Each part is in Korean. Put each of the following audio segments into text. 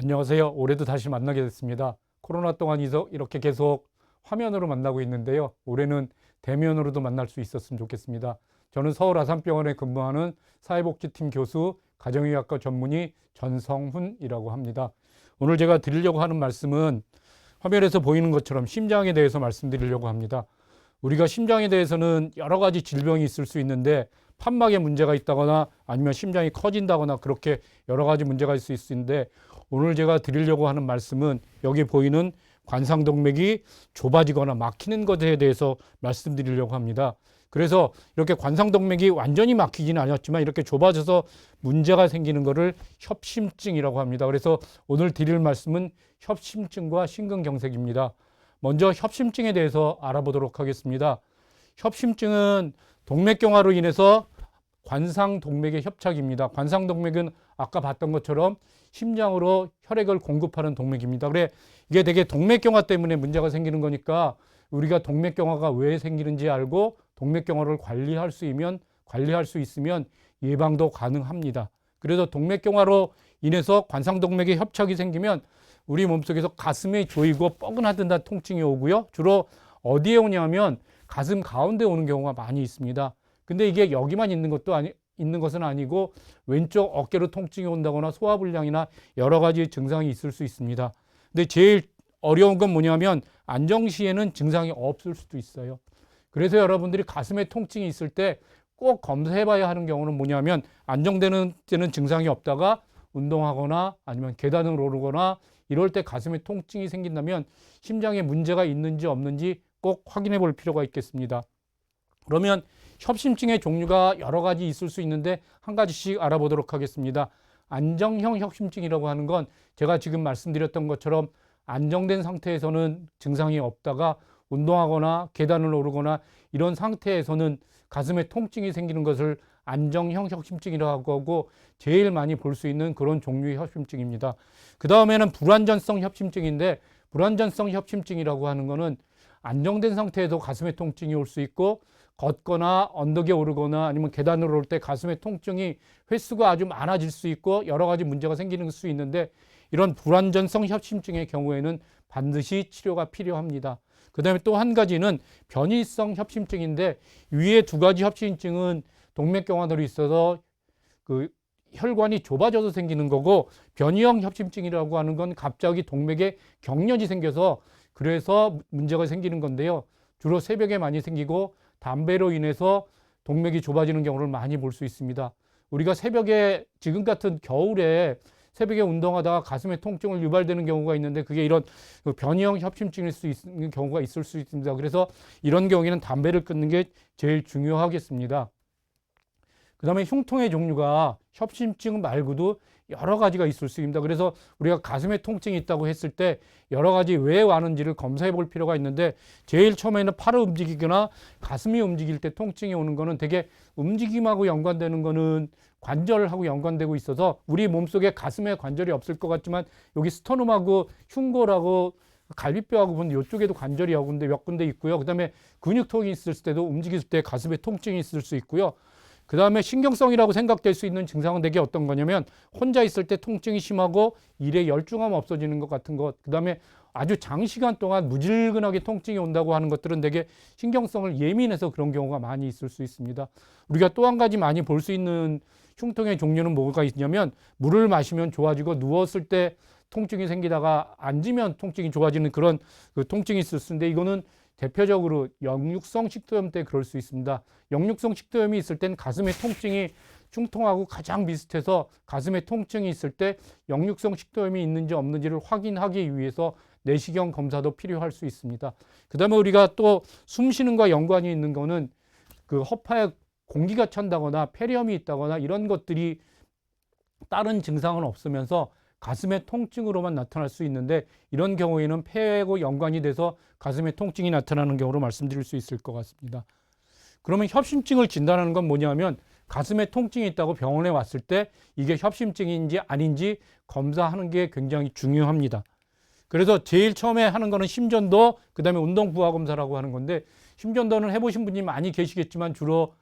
안녕하세요. 올해도 다시 만나게 됐습니다. 코로나 동안 이렇게 계속 화면으로 만나고 있는데요. 올해는 대면으로도 만날 수 있었으면 좋겠습니다. 저는 서울 아산병원에 근무하는 사회복지팀 교수 가정의학과 전문의 전성훈이라고 합니다. 오늘 제가 드리려고 하는 말씀은 화면에서 보이는 것처럼 심장에 대해서 말씀드리려고 합니다. 우리가 심장에 대해서는 여러 가지 질병이 있을 수 있는데 판막에 문제가 있다거나 아니면 심장이 커진다거나 그렇게 여러 가지 문제가 있을 수 있는데 오늘 제가 드리려고 하는 말씀은 여기 보이는 관상동맥이 좁아지거나 막히는 것에 대해서 말씀드리려고 합니다. 그래서 이렇게 관상동맥이 완전히 막히지는 않았지만 이렇게 좁아져서 문제가 생기는 것을 협심증이라고 합니다. 그래서 오늘 드릴 말씀은 협심증과 심근경색입니다. 먼저 협심증에 대해서 알아보도록 하겠습니다. 협심증은 동맥경화로 인해서 관상동맥의 협착입니다. 관상동맥은 아까 봤던 것처럼 심장으로 혈액을 공급하는 동맥입니다. 그래 이게 되게 동맥경화 때문에 문제가 생기는 거니까 우리가 동맥경화가 왜 생기는지 알고 동맥경화를 관리할 수 있으면 관리할 수 있으면 예방도 가능합니다. 그래서 동맥경화로 인해서 관상동맥에 협착이 생기면 우리 몸속에서 가슴이 조이고 뻐근하던 통증이 오고요. 주로 어디에 오냐면 가슴 가운데 오는 경우가 많이 있습니다. 근데 이게 여기만 있는 것도 아니 있는 것은 아니고 왼쪽 어깨로 통증이 온다거나 소화불량이나 여러 가지 증상이 있을 수 있습니다. 근데 제일 어려운 건 뭐냐면 안정 시에는 증상이 없을 수도 있어요. 그래서 여러분들이 가슴에 통증이 있을 때 꼭 검사해 봐야 하는 경우는 뭐냐면 안정되는 때는 증상이 없다가 운동하거나 아니면 계단을 오르거나 이럴 때 가슴에 통증이 생긴다면 심장에 문제가 있는지 없는지 꼭 확인해 볼 필요가 있겠습니다. 그러면 협심증의 종류가 여러 가지 있을 수 있는데 한 가지씩 알아보도록 하겠습니다. 안정형 협심증이라고 하는 건 제가 지금 말씀드렸던 것처럼 안정된 상태에서는 증상이 없다가 운동하거나 계단을 오르거나 이런 상태에서는 가슴에 통증이 생기는 것을 안정형 협심증이라고 하고 제일 많이 볼 수 있는 그런 종류의 협심증입니다. 그 다음에는 불안전성 협심증인데 불안전성 협심증이라고 하는 거는 안정된 상태에도 가슴에 통증이 올 수 있고 걷거나 언덕에 오르거나 아니면 계단을 오를 때 가슴에 통증이 횟수가 아주 많아질 수 있고 여러 가지 문제가 생기는 수 있는데 이런 불안전성 협심증의 경우에는 반드시 치료가 필요합니다. 그 다음에 또 한 가지는 변이성 협심증인데 위에 두 가지 협심증은 동맥경화들이 있어서 그 혈관이 좁아져서 생기는 거고 변이형 협심증이라고 하는 건 갑자기 동맥에 경련이 생겨서 그래서 문제가 생기는 건데요. 주로 새벽에 많이 생기고 담배로 인해서 동맥이 좁아지는 경우를 많이 볼 수 있습니다. 우리가 새벽에 지금 같은 겨울에 새벽에 운동하다가 가슴에 통증을 유발되는 경우가 있는데 그게 이런 그 변이형 협심증일 수 있는 경우가 있을 수 있습니다. 그래서 이런 경우에는 담배를 끊는 게 제일 중요하겠습니다. 그 다음에 흉통의 종류가 협심증 말고도 여러 가지가 있을 수 있습니다. 그래서 우리가 가슴에 통증이 있다고 했을 때 여러 가지 왜 와는지를 검사해 볼 필요가 있는데 제일 처음에는 팔을 움직이거나 가슴이 움직일 때 통증이 오는 거는 되게 움직임하고 연관되는 거는 관절하고 연관되고 있어서 우리 몸속에 가슴에 관절이 없을 것 같지만 여기 스터넘하고 흉골하고 갈비뼈하고 보면 이쪽에도 관절이 몇 군데 몇 군데 있고요. 그다음에 근육통이 있을 때도 움직일 때 가슴에 통증이 있을 수 있고요. 그 다음에 신경성이라고 생각될 수 있는 증상은 되게 어떤 거냐면 혼자 있을 때 통증이 심하고 일에 열중함 없어지는 것 같은 것. 그 다음에 아주 장시간 동안 무질근하게 통증이 온다고 하는 것들은 되게 신경성을 예민해서 그런 경우가 많이 있을 수 있습니다. 우리가 또 한 가지 많이 볼 수 있는 흉통의 종류는 뭐가 있냐면 물을 마시면 좋아지고 누웠을 때 통증이 생기다가 앉으면 통증이 좋아지는 그런 그 통증이 있을 수 있는데 이거는 대표적으로 역류성 식도염 때 그럴 수 있습니다. 역류성 식도염이 있을 땐 가슴의 통증이 흉통하고 가장 비슷해서 가슴에 통증이 있을 때 역류성 식도염이 있는지 없는지를 확인하기 위해서 내시경 검사도 필요할 수 있습니다. 그다음에 우리가 또 숨쉬는 과 연관이 있는 거는 그 허파에 공기가 찬다거나 폐렴이 있다거나 이런 것들이 다른 증상은 없으면서 가슴의 통증으로만 나타날 수 있는데 이런 경우에는 폐하고 연관이 돼서 가슴에 통증이 나타나는 경우로 말씀드릴 수 있을 것 같습니다. 그러면 협심증을 진단하는 건 뭐냐면 가슴에 통증이 있다고 병원에 왔을 때 이게 협심증인지 아닌지 검사하는 게 굉장히 중요합니다. 그래서 제일 처음에 하는 거는 심전도 그 다음에 운동 부하 검사라고 하는 건데 심전도는 해보신 분이 많이 계시겠지만 주로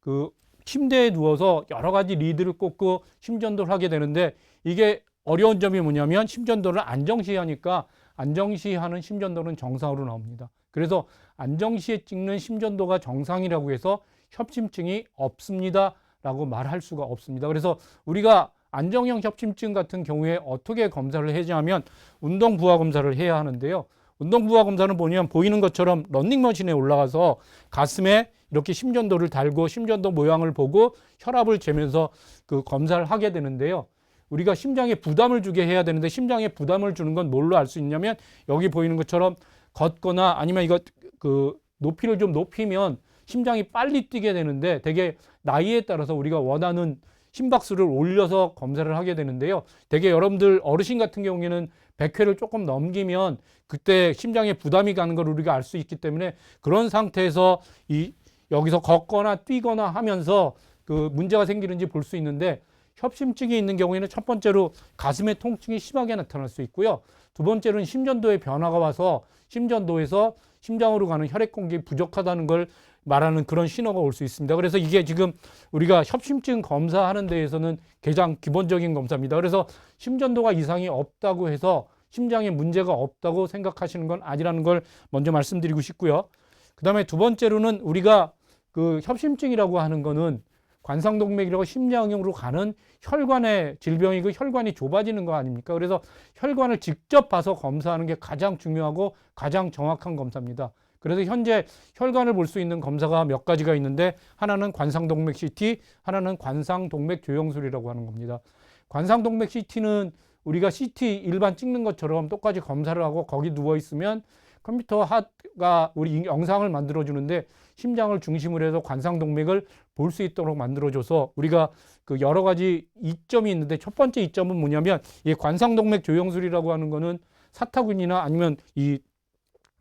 그 침대에 누워서 여러 가지 리드를 꽂고 심전도를 하게 되는데 이게 어려운 점이 뭐냐면 심전도를 안정시하니까 안정시하는 심전도는 정상으로 나옵니다. 그래서 안정시에 찍는 심전도가 정상이라고 해서 협심증이 없습니다 라고 말할 수가 없습니다. 그래서 우리가 안정형 협심증 같은 경우에 어떻게 검사를 해야 하면 운동 부하 검사를 해야 하는데요. 운동 부하 검사는 뭐냐면 보이는 것처럼 런닝머신에 올라가서 가슴에 이렇게 심전도를 달고 심전도 모양을 보고 혈압을 재면서 그 검사를 하게 되는데요. 우리가 심장에 부담을 주게 해야 되는데 심장에 부담을 주는 건 뭘로 알 수 있냐면 여기 보이는 것처럼 걷거나 아니면 이거 그 높이를 좀 높이면 심장이 빨리 뛰게 되는데 되게 나이에 따라서 우리가 원하는 심박수를 올려서 검사를 하게 되는데요. 되게 여러분들 어르신 같은 경우에는 100회를 조금 넘기면 그때 심장에 부담이 가는 걸 우리가 알 수 있기 때문에 그런 상태에서 이 여기서 걷거나 뛰거나 하면서 그 문제가 생기는지 볼 수 있는데 협심증이 있는 경우에는 첫 번째로 가슴의 통증이 심하게 나타날 수 있고요. 두 번째로는 심전도의 변화가 와서 심전도에서 심장으로 가는 혈액 공급이 부족하다는 걸 말하는 그런 신호가 올 수 있습니다. 그래서 이게 지금 우리가 협심증 검사하는 데에서는 가장 기본적인 검사입니다. 그래서 심전도가 이상이 없다고 해서 심장에 문제가 없다고 생각하시는 건 아니라는 걸 먼저 말씀드리고 싶고요. 그 다음에 두 번째로는 우리가 그 협심증이라고 하는 거는 관상동맥이라고 심장으로 가는 혈관의 질병이고 혈관이 좁아지는 거 아닙니까? 그래서 혈관을 직접 봐서 검사하는 게 가장 중요하고 가장 정확한 검사입니다. 그래서 현재 혈관을 볼 수 있는 검사가 몇 가지가 있는데 하나는 관상동맥 CT, 하나는 관상동맥 조영술이라고 하는 겁니다. 관상동맥 CT는 우리가 CT 일반 찍는 것처럼 똑같이 검사를 하고 거기 누워 있으면 컴퓨터 하가 우리 영상을 만들어 주는데 심장을 중심으로 해서 관상동맥을 볼 수 있도록 만들어 줘서 우리가 그 여러 가지 이점이 있는데 첫 번째 이점은 뭐냐면 이 관상동맥 조영술이라고 하는 거는 사타구니나 아니면 이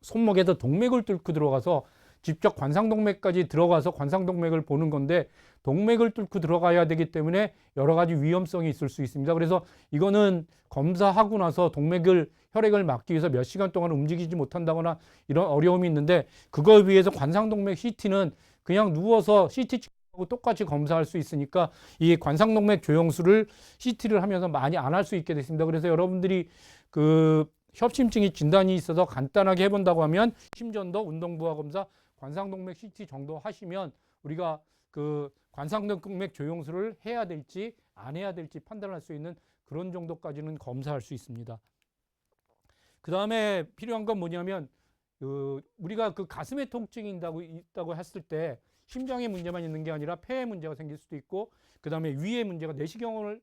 손목에서 동맥을 뚫고 들어가서 직접 관상동맥까지 들어가서 관상동맥을 보는 건데 동맥을 뚫고 들어가야 되기 때문에 여러 가지 위험성이 있을 수 있습니다. 그래서 이거는 검사하고 나서 동맥을 혈액을 막기 위해서 몇 시간 동안 움직이지 못한다거나 이런 어려움이 있는데 그거에 비해서 관상동맥 CT는 그냥 누워서 CT 하고 똑같이 검사할 수 있으니까 이 관상동맥 조영술을 CT를 하면서 많이 안 할 수 있게 됐습니다. 그래서 여러분들이 그 협심증이 진단이 있어서 간단하게 해본다고 하면 심전도, 운동부하 검사, 관상동맥 CT 정도 하시면 우리가 그 관상동맥 조영술을 해야 될지 안 해야 될지 판단할 수 있는 그런 정도까지는 검사할 수 있습니다. 그 다음에 필요한 건 뭐냐면 그 우리가 그 가슴에 통증이 있다고 했을 때 심장에 문제만 있는 게 아니라 폐에 문제가 생길 수도 있고 그 다음에 위에 문제가 내시경을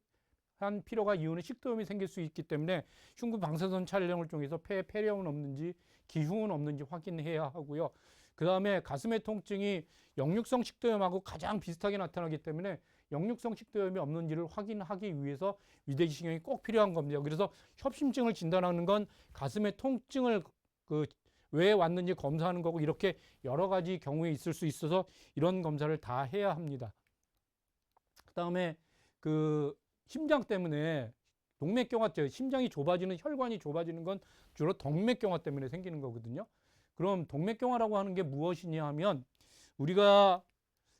한 필요가 이유는 식도염이 생길 수 있기 때문에 흉부 방사선 촬영을 통해서 폐에 폐렴은 없는지 기흉은 없는지 확인해야 하고요. 그 다음에 가슴의 통증이 역류성 식도염하고 가장 비슷하게 나타나기 때문에 역류성 식도염이 없는지를 확인하기 위해서 위대지신경이 꼭 필요한 겁니다. 그래서 협심증을 진단하는 건 가슴의 통증을 그 왜 왔는지 검사하는 거고 이렇게 여러 가지 경우에 있을 수 있어서 이런 검사를 다 해야 합니다. 그 다음에 그 심장 때문에 동맥경화 때 심장이 좁아지는 혈관이 좁아지는 건 주로 동맥경화 때문에 생기는 거거든요. 그럼 동맥경화라고 하는 게 무엇이냐 하면 우리가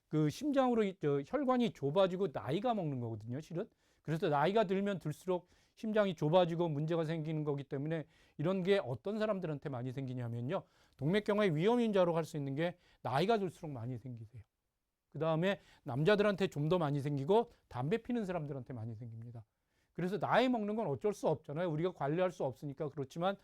그 심장으로 저 혈관이 좁아지고 나이가 먹는 거거든요, 실은. 그래서 나이가 들면 들수록 심장이 좁아지고 문제가 생기는 거기 때문에 이런 게 어떤 사람들한테 많이 생기냐면요. 동맥경화의 위험 인자로 할수 있는 게 나이가 들수록 많이 생기세요. 그 다음에 남자들한테 좀 더 많이 생기고 담배 피는 사람들한테 많이 생깁니다. 그래서 나이 먹는 건 어쩔 수 없잖아요. 우리가 관리할 수 없으니까 그렇지만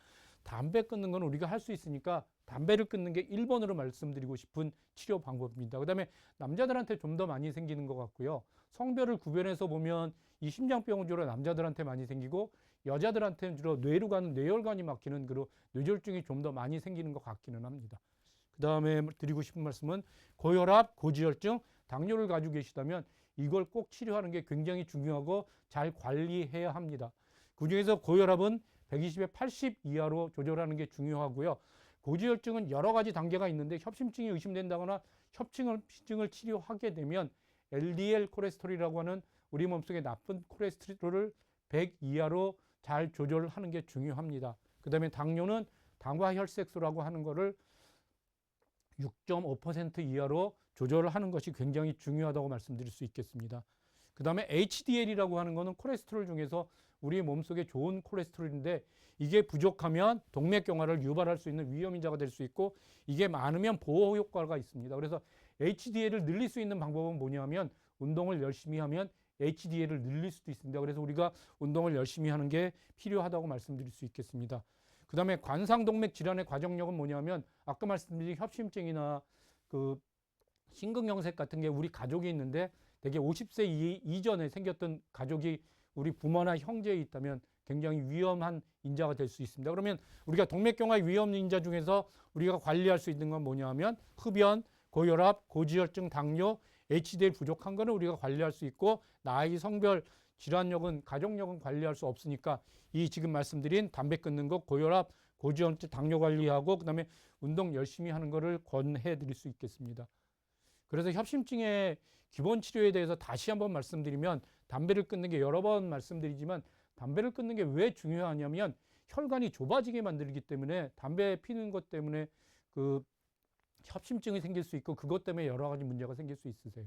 담배 끊는 건 우리가 할 수 있으니까 담배를 끊는 게 1번으로 말씀드리고 싶은 치료 방법입니다. 그 다음에 남자들한테 좀 더 많이 생기는 것 같고요. 성별을 구별해서 보면 이 심장병은 주로 남자들한테 많이 생기고 여자들한테는 주로 뇌로 가는 뇌혈관이 막히는 그런 뇌졸중이 좀 더 많이 생기는 것 같기는 합니다. 그 다음에 드리고 싶은 말씀은 고혈압, 고지혈증, 당뇨를 가지고 계시다면 이걸 꼭 치료하는 게 굉장히 중요하고 잘 관리해야 합니다. 그 중에서 고혈압은 120에 80 이하로 조절하는 게 중요하고요. 고지혈증은 여러 가지 단계가 있는데 협심증이 의심된다거나 협심증을 치료하게 되면 LDL 콜레스테롤이라고 하는 우리 몸속에 나쁜 콜레스테롤을 100 이하로 잘 조절하는 게 중요합니다. 그 다음에 당뇨는 당과 혈색소라고 하는 거를 6.5% 이하로 조절을 하는 것이 굉장히 중요하다고 말씀드릴 수 있겠습니다. 그 다음에 HDL이라고 하는 거는 콜레스테롤 중에서 우리 몸속에 좋은 콜레스테롤인데 이게 부족하면 동맥경화를 유발할 수 있는 위험 인자가 될 수 있고 이게 많으면 보호 효과가 있습니다. 그래서 HDL을 늘릴 수 있는 방법은 뭐냐면 운동을 열심히 하면 HDL을 늘릴 수도 있습니다. 그래서 우리가 운동을 열심히 하는 게 필요하다고 말씀드릴 수 있겠습니다. 그 다음에 관상동맥 질환의 과정력은 뭐냐면 아까 말씀드린 협심증이나 그 심근경색 같은 게 우리 가족이 있는데 대개 50세 이, 이전에 생겼던 가족이 우리 부모나 형제에 있다면 굉장히 위험한 인자가 될 수 있습니다. 그러면 우리가 동맥경화 위험 인자 중에서 우리가 관리할 수 있는 건 뭐냐면 흡연, 고혈압, 고지혈증, 당뇨, HDL 부족한 거는 우리가 관리할 수 있고 나이, 성별, 질환력은 가족력은 관리할 수 없으니까 이 지금 말씀드린 담배 끊는 것, 고혈압, 고지혈증, 당뇨 관리하고 그다음에 운동 열심히 하는 거를 권해 드릴 수 있겠습니다. 그래서 협심증의 기본 치료에 대해서 다시 한번 말씀드리면 담배를 끊는 게 여러 번 말씀드리지만 담배를 끊는 게 왜 중요하냐면 혈관이 좁아지게 만들기 때문에 담배 피는 것 때문에 그 협심증이 생길 수 있고 그것 때문에 여러 가지 문제가 생길 수 있으세요.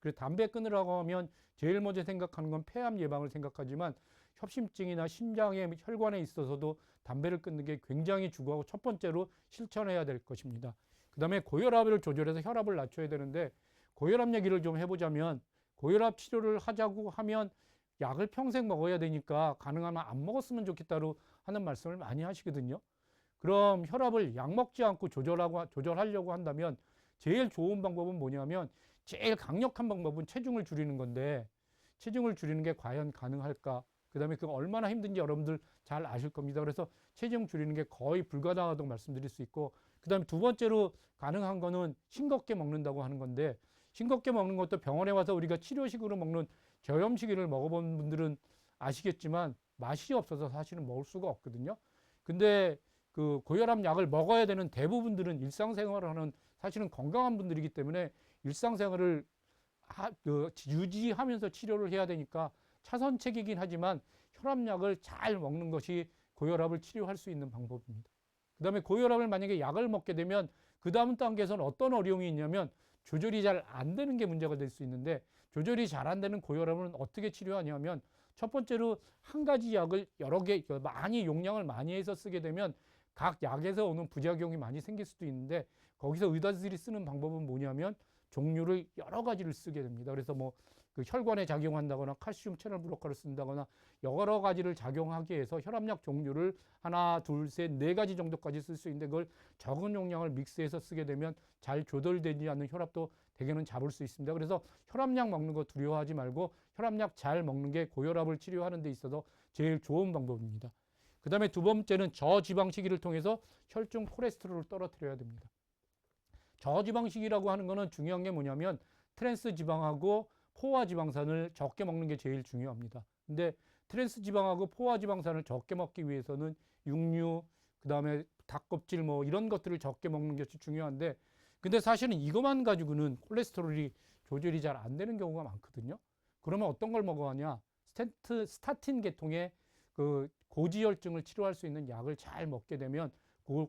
그래서 담배 끊으라고 하면 제일 먼저 생각하는 건 폐암 예방을 생각하지만 협심증이나 심장의 혈관에 있어서도 담배를 끊는 게 굉장히 중요하고 첫 번째로 실천해야 될 것입니다. 그 다음에 고혈압을 조절해서 혈압을 낮춰야 되는데 고혈압 얘기를 좀 해보자면 고혈압 치료를 하자고 하면 약을 평생 먹어야 되니까 가능하면 안 먹었으면 좋겠다로 하는 말씀을 많이 하시거든요. 그럼 혈압을 약 먹지 않고 조절하고 조절하려고 한다면 제일 좋은 방법은 뭐냐면 제일 강력한 방법은 체중을 줄이는 건데 체중을 줄이는 게 과연 가능할까? 그다음에 그가 얼마나 힘든지 여러분들 잘 아실 겁니다. 그래서 체중 줄이는 게 거의 불가능하다고 말씀드릴 수 있고 그다음에 두 번째로 가능한 거는 싱겁게 먹는다고 하는 건데 싱겁게 먹는 것도 병원에 와서 우리가 치료식으로 먹는 저염식을 먹어본 분들은 아시겠지만 맛이 없어서 사실은 먹을 수가 없거든요. 근데 그 고혈압 약을 먹어야 되는 대부분들은 일상생활을 하는 사실은 건강한 분들이기 때문에 일상생활을 하, 그, 유지하면서 치료를 해야 되니까 차선책이긴 하지만 혈압약을 잘 먹는 것이 고혈압을 치료할 수 있는 방법입니다. 그 다음에 고혈압을 만약에 약을 먹게 되면 그 다음 단계에서는 어떤 어려움이 있냐면 조절이 잘 안 되는 게 문제가 될 수 있는데 조절이 잘 안 되는 고혈압은 어떻게 치료하냐면 첫 번째로 한 가지 약을 여러 개 많이 용량을 많이 해서 쓰게 되면 각 약에서 오는 부작용이 많이 생길 수도 있는데 거기서 의사들이 쓰는 방법은 뭐냐면 종류를 여러 가지를 쓰게 됩니다. 그래서 뭐 그 혈관에 작용한다거나 칼슘 채널 블로커를 쓴다거나 여러 가지를 작용하게 해서 혈압약 종류를 하나, 둘, 셋, 네 가지 정도까지 쓸 수 있는데 그걸 적은 용량을 믹스해서 쓰게 되면 잘 조절되지 않는 혈압도 대개는 잡을 수 있습니다. 그래서 혈압약 먹는 거 두려워하지 말고 혈압약 잘 먹는 게 고혈압을 치료하는 데 있어서 제일 좋은 방법입니다. 그 다음에 두 번째는 저지방식이를 통해서 혈중 콜레스테롤을 떨어뜨려야 됩니다. 저지방식이라고 하는 거는 중요한 게 뭐냐면 트랜스 지방하고 포화 지방산을 적게 먹는 게 제일 중요합니다. 근데 트랜스 지방하고 포화 지방산을 적게 먹기 위해서는 육류, 그다음에 닭껍질 뭐 이런 것들을 적게 먹는 것이 중요한데 근데 사실은 이것만 가지고는 콜레스테롤이 조절이 잘 안 되는 경우가 많거든요. 그러면 어떤 걸 먹어야 하냐? 스탠트 스타틴 계통의 그 고지혈증을 치료할 수 있는 약을 잘 먹게 되면 그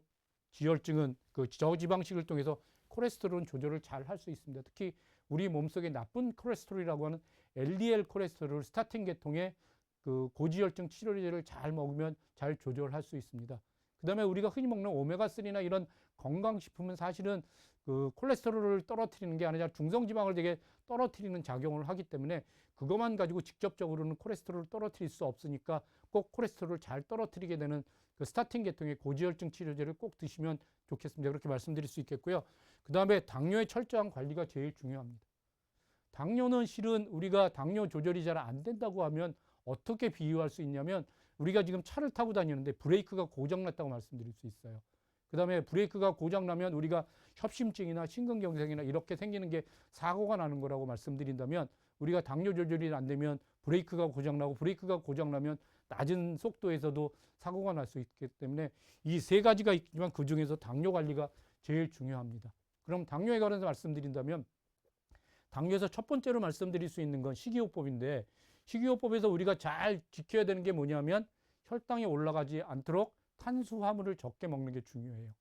지혈증은 그 저지방식을 통해서 콜레스테롤 조절을 잘 할 수 있습니다. 특히 우리 몸속에 나쁜 콜레스테롤이라고 하는 LDL 콜레스테롤 스타틴 계통의 그 고지혈증 치료제를 잘 먹으면 잘 조절할 수 있습니다. 그 다음에 우리가 흔히 먹는 오메가3나 이런 건강식품은 사실은 그 콜레스테롤을 떨어뜨리는 게 아니라 중성지방을 되게 떨어뜨리는 작용을 하기 때문에 그것만 가지고 직접적으로는 콜레스테롤을 떨어뜨릴 수 없으니까 꼭 콜레스테롤을 잘 떨어뜨리게 되는 그 스타틴 계통의 고지혈증 치료제를 꼭 드시면 좋겠습니다. 그렇게 말씀드릴 수 있겠고요. 그 다음에 당뇨의 철저한 관리가 제일 중요합니다. 당뇨는 실은 우리가 당뇨 조절이 잘 안 된다고 하면 어떻게 비유할 수 있냐면 우리가 지금 차를 타고 다니는데 브레이크가 고장났다고 말씀드릴 수 있어요. 그 다음에 브레이크가 고장 나면 우리가 협심증이나 심근경색이나 이렇게 생기는 게 사고가 나는 거라고 말씀드린다면 우리가 당뇨 조절이 안 되면 브레이크가 고장 나고 브레이크가 고장 나면 낮은 속도에서도 사고가 날 수 있기 때문에 이 세 가지가 있지만 그 중에서 당뇨 관리가 제일 중요합니다. 그럼 당뇨에 관해서 말씀드린다면 당뇨에서 첫 번째로 말씀드릴 수 있는 건 식이요법인데 식이요법에서 우리가 잘 지켜야 되는 게 뭐냐면 혈당이 올라가지 않도록 탄수화물을 적게 먹는 게 중요해요.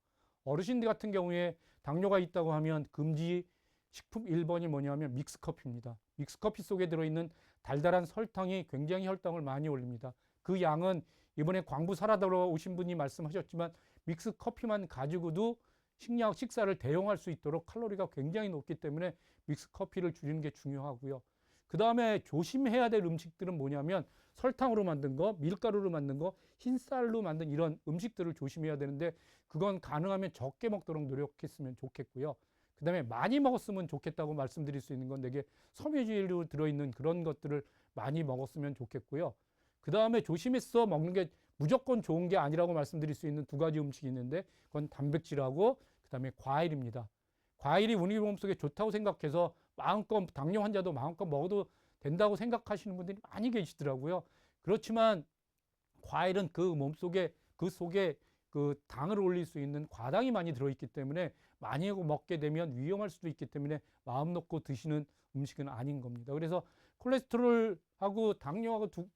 어르신들 같은 경우에 당뇨가 있다고 하면 금지 식품 1번이 뭐냐면 믹스커피입니다. 믹스커피 속에 들어있는 달달한 설탕이 굉장히 혈당을 많이 올립니다. 그 양은 이번에 광부 살아들어 오신 분이 말씀하셨지만 믹스 커피만 가지고도 식량 식사를 대용할 수 있도록 칼로리가 굉장히 높기 때문에 믹스 커피를 줄이는 게 중요하고요. 그 다음에 조심해야 될 음식들은 뭐냐면 설탕으로 만든 거, 밀가루로 만든 거, 흰쌀로 만든 이런 음식들을 조심해야 되는데 그건 가능하면 적게 먹도록 노력했으면 좋겠고요. 그 다음에 많이 먹었으면 좋겠다고 말씀드릴 수 있는 건 되게 섬유질로 들어있는 그런 것들을 많이 먹었으면 좋겠고요. 그 다음에 조심해서 먹는 게 무조건 좋은 게 아니라고 말씀드릴 수 있는 두 가지 음식이 있는데 그건 단백질하고 그 다음에 과일입니다. 과일이 우리 몸속에 좋다고 생각해서 마음껏 당뇨 환자도 마음껏 먹어도 된다고 생각하시는 분들이 많이 계시더라고요. 그렇지만 과일은 그 몸속에 그 속에 그 당을 올릴 수 있는 과당이 많이 들어있기 때문에 많이 먹게 되면 위험할 수도 있기 때문에 마음 놓고 드시는 음식은 아닌 겁니다. 그래서 콜레스테롤하고 당뇨하고 두,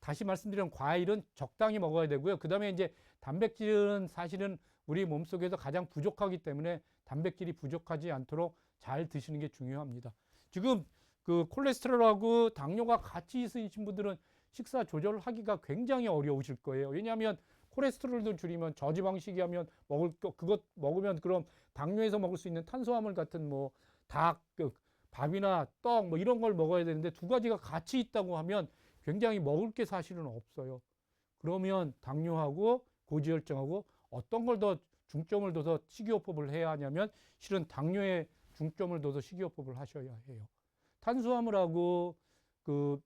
다시 말씀드리면 과일은 적당히 먹어야 되고요. 그 다음에 이제 단백질은 사실은 우리 몸속에서 가장 부족하기 때문에 단백질이 부족하지 않도록 잘 드시는 게 중요합니다. 지금 그 콜레스테롤하고 당뇨가 같이 있으신 분들은 식사 조절을 하기가 굉장히 어려우실 거예요. 왜냐하면 콜레스테롤도 줄이면 저지방식이 하면 먹을 거 그것 먹으면 그럼 당뇨에서 먹을 수 있는 탄수화물 같은 뭐 닭, 그 밥이나 떡 뭐 이런 걸 먹어야 되는데 두 가지가 같이 있다고 하면 굉장히 먹을 게 사실은 없어요. 그러면 당뇨하고 고지혈증하고 어떤 걸 더 중점을 둬서 식이요법을 해야 하냐면 실은 당뇨에 중점을 둬서 식이요법을 하셔야 해요. 탄수화물하고 그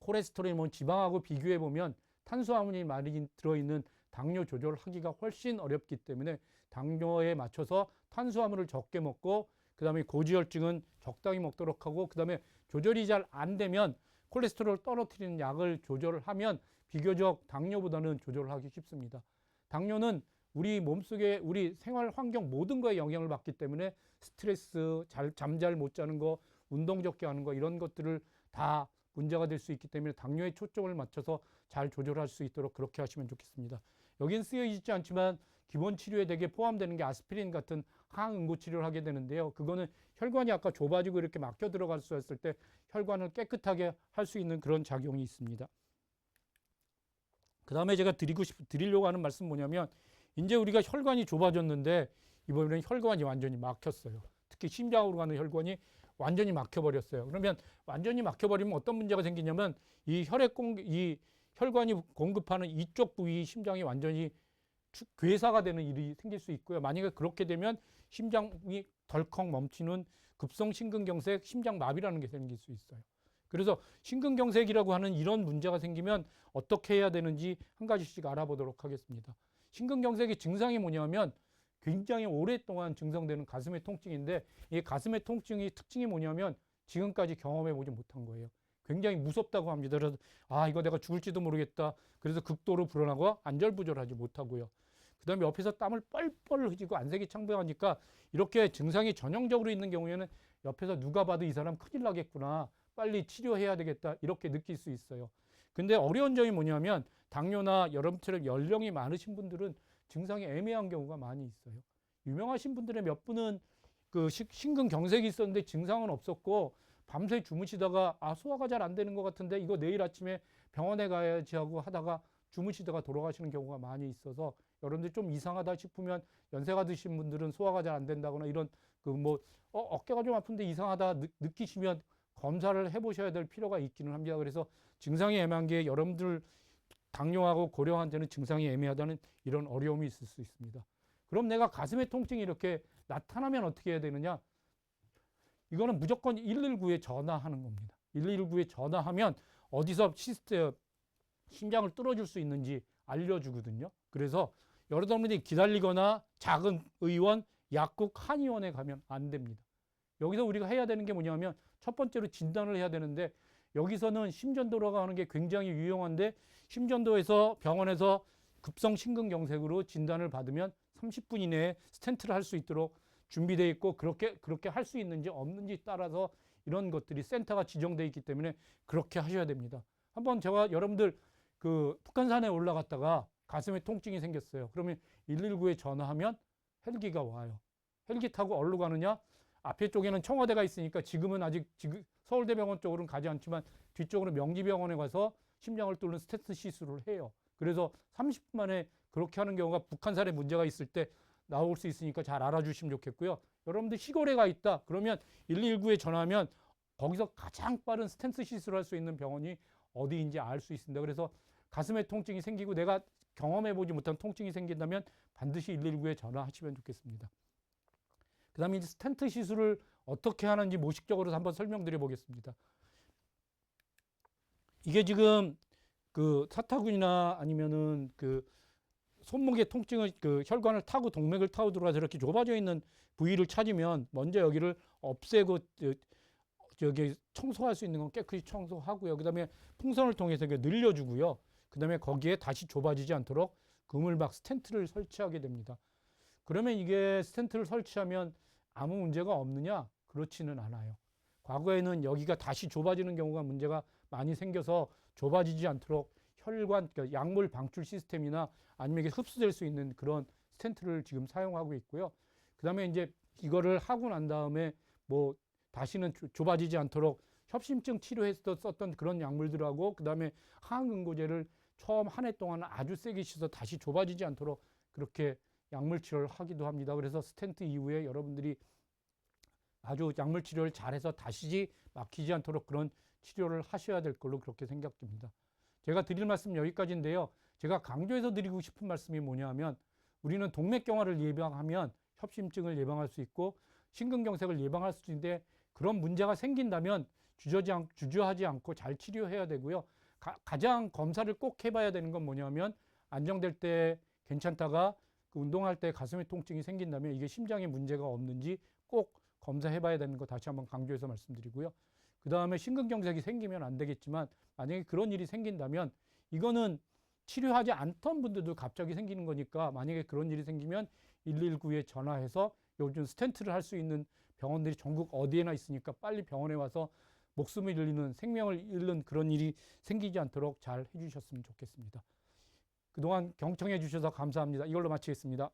콜레스테롤 뭐 지방하고 비교해 보면 탄수화물이 많이 들어있는 당뇨 조절을 하기가 훨씬 어렵기 때문에 당뇨에 맞춰서 탄수화물을 적게 먹고 그 다음에 고지혈증은 적당히 먹도록 하고 그 다음에 조절이 잘 안 되면 콜레스테롤 떨어뜨리는 약을 조절을 하면 비교적 당뇨보다는 조절을 하기 쉽습니다. 당뇨는 우리 몸속에 우리 생활 환경 모든 거에 영향을 받기 때문에 스트레스, 잠 잘 못 자는 거, 운동 적게 하는 거 이런 것들을 다 문제가 될 수 있기 때문에 당뇨에 초점을 맞춰서 잘 조절할 수 있도록 그렇게 하시면 좋겠습니다. 여긴 쓰여 있지 않지만 기본 치료에 되게 포함되는 게 아스피린 같은 항응고 치료를 하게 되는데요. 그거는 혈관이 아까 좁아지고 이렇게 막혀 들어갈 수 있을 때 혈관을 깨끗하게 할 수 있는 그런 작용이 있습니다. 그 다음에 제가 드리고 싶, 드리려고 하는 말씀 뭐냐면 이제 우리가 혈관이 좁아졌는데 이번에는 혈관이 완전히 막혔어요. 특히 심장으로 가는 혈관이 완전히 막혀버렸어요. 그러면 완전히 막혀버리면 어떤 문제가 생기냐면 이 혈액 공, 이 혈관이 공급하는 이쪽 부위 심장이 완전히 괴사가 되는 일이 생길 수 있고요. 만약에 그렇게 되면 심장이 덜컥 멈추는 급성 심근경색, 심장마비라는 게 생길 수 있어요. 그래서 심근경색이라고 하는 이런 문제가 생기면 어떻게 해야 되는지 한 가지씩 알아보도록 하겠습니다. 심근경색의 증상이 뭐냐면 굉장히 오랫동안 증상되는 가슴의 통증인데 이 가슴의 통증이 특징이 뭐냐면 지금까지 경험해 보지 못한 거예요. 굉장히 무섭다고 합니다. 그래서 아 이거 내가 죽을지도 모르겠다. 그래서 극도로 불안하고 안절부절하지 못하고요. 그다음에 옆에서 땀을 뻘뻘 흘리고 안색이 창백하니까 이렇게 증상이 전형적으로 있는 경우에는 옆에서 누가 봐도 이 사람 큰일 나겠구나. 빨리 치료해야 되겠다. 이렇게 느낄 수 있어요. 근데 어려운 점이 뭐냐면 당뇨나 여러분처럼 연령이 많으신 분들은 증상이 애매한 경우가 많이 있어요. 유명하신 분들의 몇 분은 그 심근경색이 있었는데 증상은 없었고 밤새 주무시다가 아 소화가 잘 안 되는 것 같은데 이거 내일 아침에 병원에 가야지 하고 하다가 주무시다가 돌아가시는 경우가 많이 있어서 여러분들 좀 이상하다 싶으면 연세가 드신 분들은 소화가 잘 안 된다거나 이런 그 뭐 어, 어깨가 좀 아픈데 이상하다 느, 느끼시면 검사를 해보셔야 될 필요가 있기는 합니다. 그래서 증상이 애매한 게 여러분들 당뇨하고 고령한테는 증상이 애매하다는 이런 어려움이 있을 수 있습니다. 그럼 내가 가슴의 통증이 이렇게 나타나면 어떻게 해야 되느냐? 이거는 무조건 119에 전화하는 겁니다. 119에 전화하면 어디서 시스템 심장을 뚫어줄 수 있는지 알려주거든요. 그래서 여러분들이 기다리거나 작은 의원, 약국, 한의원에 가면 안 됩니다. 여기서 우리가 해야 되는 게 뭐냐면 첫 번째로 진단을 해야 되는데 여기서는 심전도라고 하는 게 굉장히 유용한데 심전도에서 병원에서 급성 심근경색으로 진단을 받으면 30분 이내에 스텐트를 할 수 있도록 준비되어 있고 그렇게 그렇게 할 수 있는지 없는지 따라서 이런 것들이 센터가 지정되어 있기 때문에 그렇게 하셔야 됩니다. 한번 제가 여러분들 그 북한산에 올라갔다가 가슴에 통증이 생겼어요. 그러면 119에 전화하면 헬기가 와요. 헬기 타고 어디로 가느냐? 앞에 쪽에는 청와대가 있으니까 지금은 아직 지금 서울대병원 쪽으로는 가지 않지만 뒤쪽으로 명지병원에 가서 심장을 뚫는 스테트 시술을 해요. 그래서 30분 만에 그렇게 하는 경우가 북한산에 문제가 있을 때 나올 수 있으니까 잘 알아주시면 좋겠고요. 여러분들 시골에 가 있다. 그러면 119에 전화하면 거기서 가장 빠른 스탠스 시술을 할 수 있는 병원이 어디인지 알 수 있습니다. 그래서 가슴에 통증이 생기고 내가 경험해 보지 못한 통증이 생긴다면 반드시 119에 전화하시면 좋겠습니다. 그 다음에 이제 스탠트 시술을 어떻게 하는지 모식적으로 한번 설명드려 보겠습니다. 이게 지금 그 사타구니나 아니면은 그 손목의 통증을 그 혈관을 타고 동맥을 타고 들어가서 이렇게 좁아져 있는 부위를 찾으면 먼저 여기를 없애고 저- 저기 청소할 수 있는 건 깨끗이 청소하고요. 그다음에 풍선을 통해서 늘려주고요. 그다음에 거기에 다시 좁아지지 않도록 그물막 스텐트를 설치하게 됩니다. 그러면 이게 스텐트를 설치하면 아무 문제가 없느냐? 그렇지는 않아요. 과거에는 여기가 다시 좁아지는 경우가 문제가 많이 생겨서 좁아지지 않도록 혈관, 그러니까 약물 방출 시스템이나 아니면 이게 흡수될 수 있는 그런 스텐트를 지금 사용하고 있고요. 그 다음에 이제 이거를 하고 난 다음에 뭐 다시는 조- 좁아지지 않도록 협심증 치료에서 썼던 그런 약물들하고 그 다음에 항응고제를 처음 한 해 동안 아주 세게 씻어 다시 좁아지지 않도록 그렇게 약물 치료를 하기도 합니다. 그래서 스텐트 이후에 여러분들이 아주 약물 치료를 잘해서 다시 막히지 않도록 그런 치료를 하셔야 될 걸로 그렇게 생각됩니다. 제가 드릴 말씀 여기까지인데요. 제가 강조해서 드리고 싶은 말씀이 뭐냐 하면 우리는 동맥경화를 예방하면 협심증을 예방할 수 있고 심근경색을 예방할 수 있는데 그런 문제가 생긴다면 주저하지 않고 잘 치료해야 되고요. 가, 장 검사를 꼭 해봐야 되는 건 뭐냐면 안정될 때 괜찮다가 그 운동할 때 가슴에 통증이 생긴다면 이게 심장에 문제가 없는지 꼭 검사해 봐야 되는 거 다시 한번 강조해서 말씀드리고요. 그 다음에 심근경색이 생기면 안 되겠지만 만약에 그런 일이 생긴다면 이거는 치료하지 않던 분들도 갑자기 생기는 거니까 만약에 그런 일이 생기면 119에 전화해서 요즘 스텐트를 할 수 있는 병원들이 전국 어디에나 있으니까 빨리 병원에 와서 목숨을 잃는 생명을 잃는 그런 일이 생기지 않도록 잘 해주셨으면 좋겠습니다. 그동안 경청해 주셔서 감사합니다. 이걸로 마치겠습니다.